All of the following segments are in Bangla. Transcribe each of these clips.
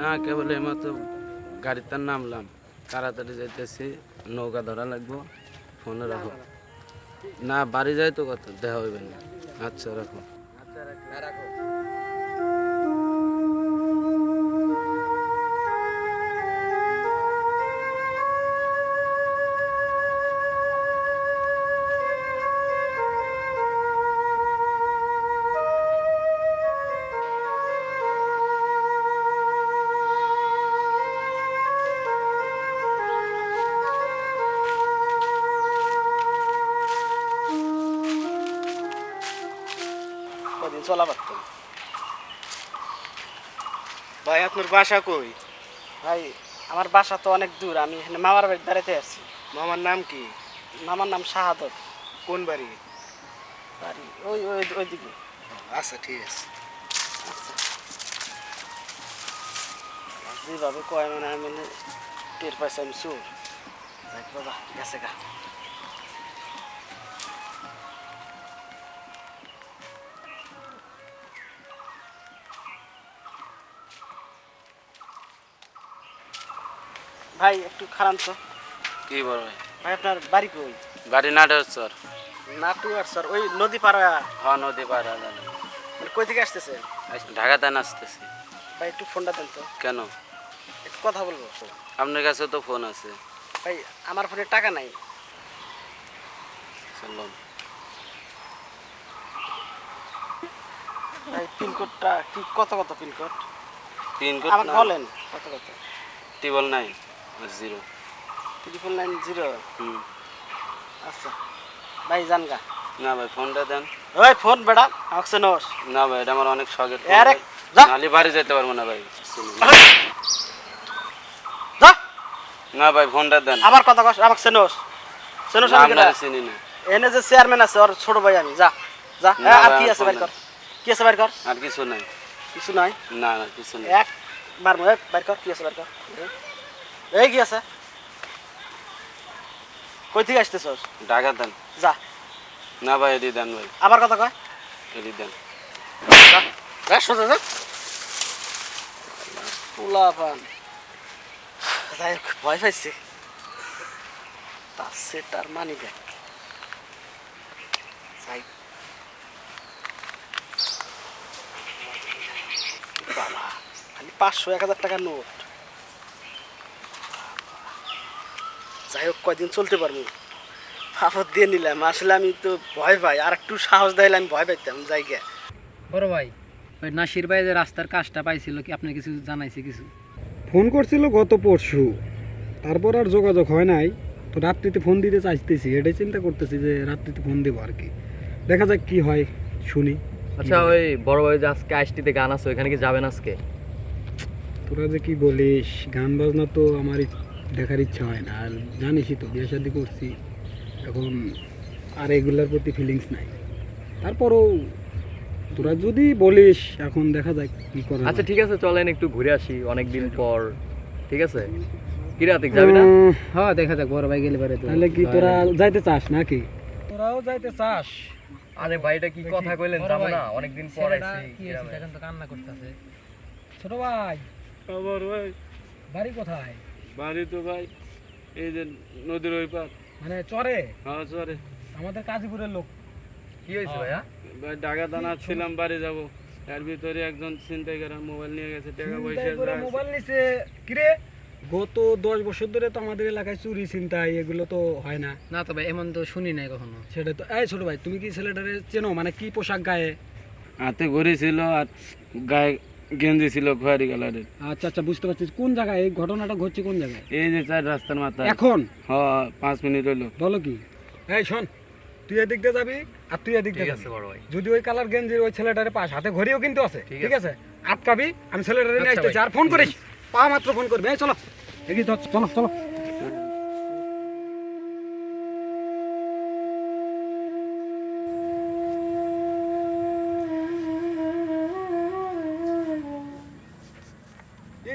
না, কেবল এইমাত্র গাড়িতে নামলাম। তাড়াতাড়ি যাইতেছি, নৌকা ধরা লাগবো, ফোনে রাখো। না, বাড়ি যাই তো কত? দেখা হইবে না। আচ্ছা রাখো। কদিন চলা পারতাম ভাই আপনার বাসা কই? ভাই আমার বাসা তো অনেক দূর আমি এখানে মামার বাড়ি দাঁড়াতে আসছি। মামার নাম কি? মামার নাম শাহাদত। কোন বাড়ি? বাড়ি ওই ওই ওইদিকে। আচ্ছা ঠিক আছে। আচ্ছা। যেভাবে কয় মানে আমি টের পাইছি আমি চোর। বাবা গেছে গা। ভাই একটু খারাপ তো। কি বড় ভাই ভাই আপনার বাড়ি কই? বাড়ি নাটের চর নাটু আর স্যার ওই নদী পাড়া। হ নদী হয়ে গেল। মানে কই থেকে আসতেছে? ঢাকাতে নাচতেছি ভাই একটু ফোনটা দেন তো। কেন? একটু কথা বলব। আপনার কাছে তো ফোন আছে। ভাই আমার ফোনে টাকা নাই। চলুন ভাই পিনকোডটা কি কত কত পিনকোড পিনকোড আমাকে বলেন কত কত? Triple nine. Zero triple nine zero হুম। আচ্ছা। ভাই জান গা। না ভাই ফোনটা দেন। ওই ফোন বেড়া আমাকে নোস না ভাই এটা আমার অনেক শখের আরে। যা। বাড়ি যেতে পারব না ভাই। যা। না ভাই ফোনটা দেন। আবার কথা কস আমাকে সেনোস সেনোস না, আমি? আপনারা চিনি না। এনে যে চেয়ারম্যান আছে ওর ছোট ভাই আমি। যা যা। না আর কি আমার আছে বাইর কর। কি আছে বাইর কর? আর কিছু নাই। কিছু নাই? না না কিছু নেই। এক মারমু এক বাইর কর কি আছে বাইর কর। এই- কি আছে? কই থেকে আসতেছস? টাকা দেন। যা। না ভাই এটি দেন ভাই। আবার কথা কয়? এটি দেন। যা। সোজা যা। পোলা পান। যাই হোক ভয় পাইছে। তার সেটার মানি ব্যাগ যাই। বাবা খালি পাঁচশো এক হাজার টাকার নোট। যাই হোক কয়দিন চলতে পারব। ফাফর দিয়ে নিলাম। আসলে আমি তো ভয় পাই। আর একটু সাহস দিলে আমি ভয় পাইতাম জায়গা বড় ভাই ওই নাসির ভাই যে রাস্তার কাজটা পাইছিল কি আপনি কিছু জানাইছে কিছু? ফোন করছিল গত পরশু। তারপর আর যোগাযোগ হয় নাই। তো রাত্রিতে ফোন দিতে চাইতেছি। এটাই চিন্তা করতেছি যে রাত্রিতে ফোন দেবো আর কি। দেখা যাক কি হয় শুনি। আচ্ছা ওই বড় ভাই যে আজকে আইসটিতে গান আছে ওইখানে কি যাবেন আজকে? তোরা যে কি বলিস গান বাজনা তো আমার দেখার ইচ্ছা হয় না। আর জানিসই তো বিয়ে শাদি করছি এখন আর এগুলার প্রতি ফিলিংস নাই। তারপরও তোরা যদি বলিস এখন দেখা যাক কি করা আচ্ছা ঠিক আছে চলেন একটু ঘুরে আসি অনেকদিন পর। ঠিক আছে? কি রাতিক যাবি না? হ্যাঁ দেখা যাক বড় ভাই গেলে পারে তো। তাহলে কি তোরা যাইতে চাস নাকি? তোরাও যাইতে চাস। আরে ভাইটা কি কথা কইলেন? যাব না অনেকদিন পর আইছি দেখেন তো কান্না করতেছে। ছোট ভাই। খবর ভাই। বাড়ি কোথায়? বাড়ি তো ভাই এই যে নদীর ওই পার। মানে চরে? হ্যাঁ সরে আমাদের কাজীপুরের লোক। কি হয়েছে ভাইয়া? ভাই ঢাকা দানা ছিলাম বাড়ি যাব। এর ভিতরে একজন চিন্তাই করে মোবাইল নিয়ে গেছে টাকা পয়সা। মোবাইল নিছে। কিরে? গত দশ বছর ধরে তো আমাদের এলাকায় চুরি চিন্তাই এগুলো তো হয় না। না তো ভাই এমন তো শুনি নাই কখনো। সেটা তো এই ছোট ভাই তুমি কি ছেলেটারে চেনো? মানে কি পোশাক গায়ে? হাতে ঘড়ি ছিল আর গায়ে গেঞ্জি ছিল খয়েরি কালারের। আচ্ছা আচ্ছা বুঝতে পারছি। কোন জায়গায়? এই ঘটনাটা ঘটছে কোন জায়গায়? এই যে চার রাস্তার মাথায়। এখন? হ পাঁচ মিনিট হইল বলো কি? এই শোন তুই এদিক দিয়ে যাবি আর তুই এদিক দিয়ে ঠিক যাবি। আছে বড় ভাই। যদি ওই কালার গেঞ্জির ওই ছেলেটারে পাস হাতে ঘড়িও কিন্তু আছে ঠিক আছে। আটকাবি আমি ছেলেটারে নিয়ে আচ্ছা আসতেছি আর ফোন করিস পা মাত্র ফোন করবি। এই চলো। এগিয়ে চলো চলো।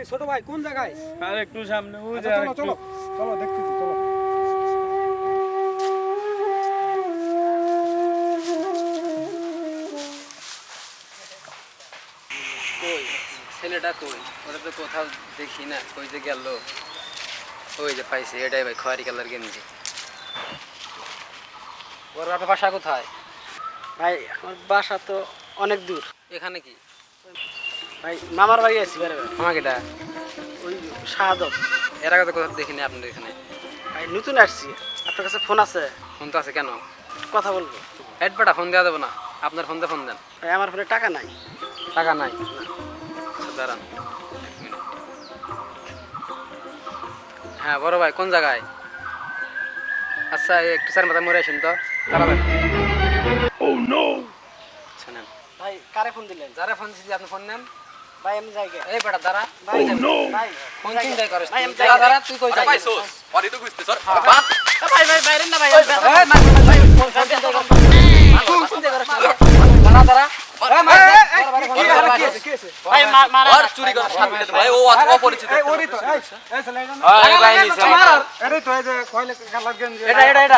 ছোট ভাই কোন জায়গায়? আর একটু সামনে ওই যে আচ্ছা, চলো চলো চলো দেখতেছি চলো। ছেলেটা কই? ওটা তো কোথাও দেখি না কই যে গেল? ওই যে পাইছি এটাই ভাই খয়েরি কালার গেঞ্জি। ওর বাপের বাসা কোথায়? ভাই আমার বাসা তো অনেক দূর। এখানে কি? ভাই মামার বাড়ি আছি বেড়ে আমাকে এটা ওই শাহাদত এর আগে তো কোথাও দেখিনি আপনাদের এখানে। ভাই নতুন আসছি। আপনার কাছে ফোন আছে? ফোন তো আছে কেন? কথা বলব। হেডবাটা ফোন দেওয়া দেবো না। আপনার ফোন দিয়ে ফোন দেন। ভাই আমার ফোনে টাকা নাই। টাকা নাই? আচ্ছা, দাঁড়ান। হ্যাঁ বড় ভাই কোন জায়গায়? আচ্ছা একটু স্যার মাথা মরে আসেন তো। তাড়াতাড়ি আচ্ছা নেন। ভাই কারে ফোন দিলেন? যারা ফোন দিচ্ছি আপনি ফোন নেন। ভাই আমি যাই। এই বেটা দাঁড়া ভাই ভাই গে। চিন্তাই করিস ভাই তুই। আমি দাঁড়া। দাঁড়া তুই কই যাই ভাই না এই, চিন্তাই করিস। চিন্তাই করিস দাঁড়া দাঁড়া এটা এটা এটা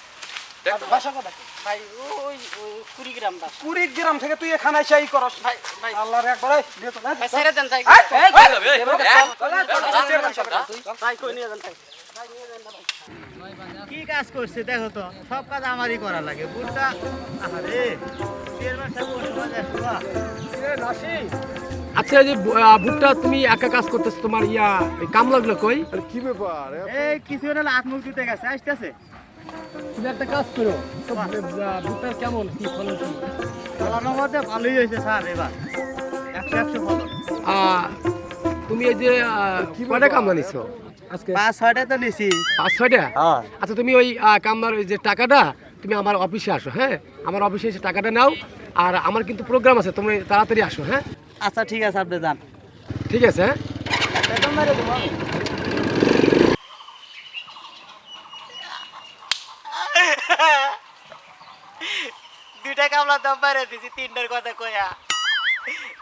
কুড়িগ্রাম থেকে তুই এখানে এসে করস। ভাই ভাই। আল্লাহর একবার কি কাজ করছে দেখো তো সব কাজ আমারই করা লাগে। বুটটা আরে চেয়ারম্যান সাহেব ওর সময় দেখো বা। আচ্ছা যে ভুট্টা তুমি একা কাজ করতেছো তোমার ইয়া এই কাম লাগল কই কি ব্যাপার? এই কিছু হলে হাত মুখ দিতে গেছে আসতেছে। তুমি একটা কাজ করো। ভুট্টার কেমন? কি ফলন কি? ভালোই হয়েছে স্যার এবার। একশো একশো ফলন। তুমি এই যে কয়টা কামলা নিছো? আজকে। পাঁচ ছয়টা তো নিছি। পাঁচ ছয়টা? হ্যাঁ। আচ্ছা তুমি ওই কামলার ওই যে টাকাটা তুমি আমার অফিসে আসো হ্যাঁ? আমার অফিসে এসে টাকাটা নাও আর আমার কিন্তু প্রোগ্রাম আছে তুমি তাড়াতাড়ি আসো হ্যাঁ? আচ্ছা ঠিক আছে আপনি যান। ঠিক আছে হ্যাঁ? দুইটা কামলা দাম বাইরে দিছি তিনটার কথা কয়া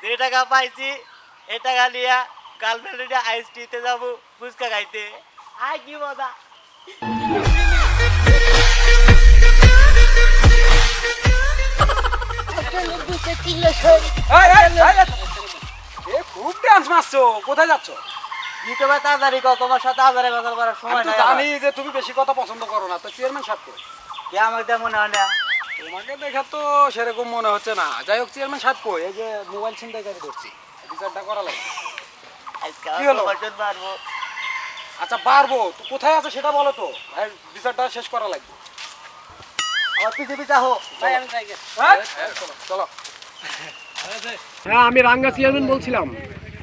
যে টাকা পাইছি এ টাকা নিয়া গার্লফ্রেন্ড আইস টিতে যাব ফুচকা খাইতে। আয় কি মজা। খুব ডান্স মারছো। কোথায় যাচ্ছ? ইউটিউবে তাড়াতাড়ি কও তোমার সাথে আজারে বাজার করার আমি সময় নাই জানি যে তুমি বেশি কথা পছন্দ করো না তো চেয়ারম্যান সাহেব? কে আমাকে মনে হয় না। তোমাকে দেখে তো সেরকম মনে হচ্ছে না। যাই হোক চেয়ারম্যান সাহেব কই? এই যে মোবাইল ছিনতাইকারী ধরছি। বিচারটা করা লাগবে। কি হলো? আচ্ছা পারব। তো কোথায় আছে সেটা বলো তো। ভাই বিচারটা শেষ করা লাগবে। আমার ভাই আমি যাই। হ্যাঁ? চলো। চলো হ্যাঁ আমি রাঙ্গা চেয়ারম্যান বলছিলাম।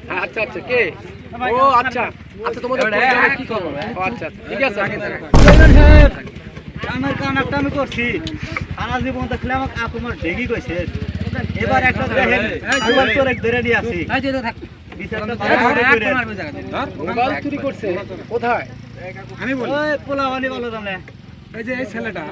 হ্যাঁ আচ্ছা আচ্ছা কে? ও আচ্ছা। আচ্ছা তোমাদের কি খবর আচ্ছা আচ্ছা, ঠিক আছে। আমার কানাকটা আমি করছি সারা জীবন দেখলে আমাকে তোমার ঢেকি কইছে এবার একটা দেখেন মোবাইল তোর এক ধরে নিয়ে আসি মোবাইল চুরি করছে কোথায় আমি বলি পোলা বানি বলো তোমরা এই যে এই ছেলেটা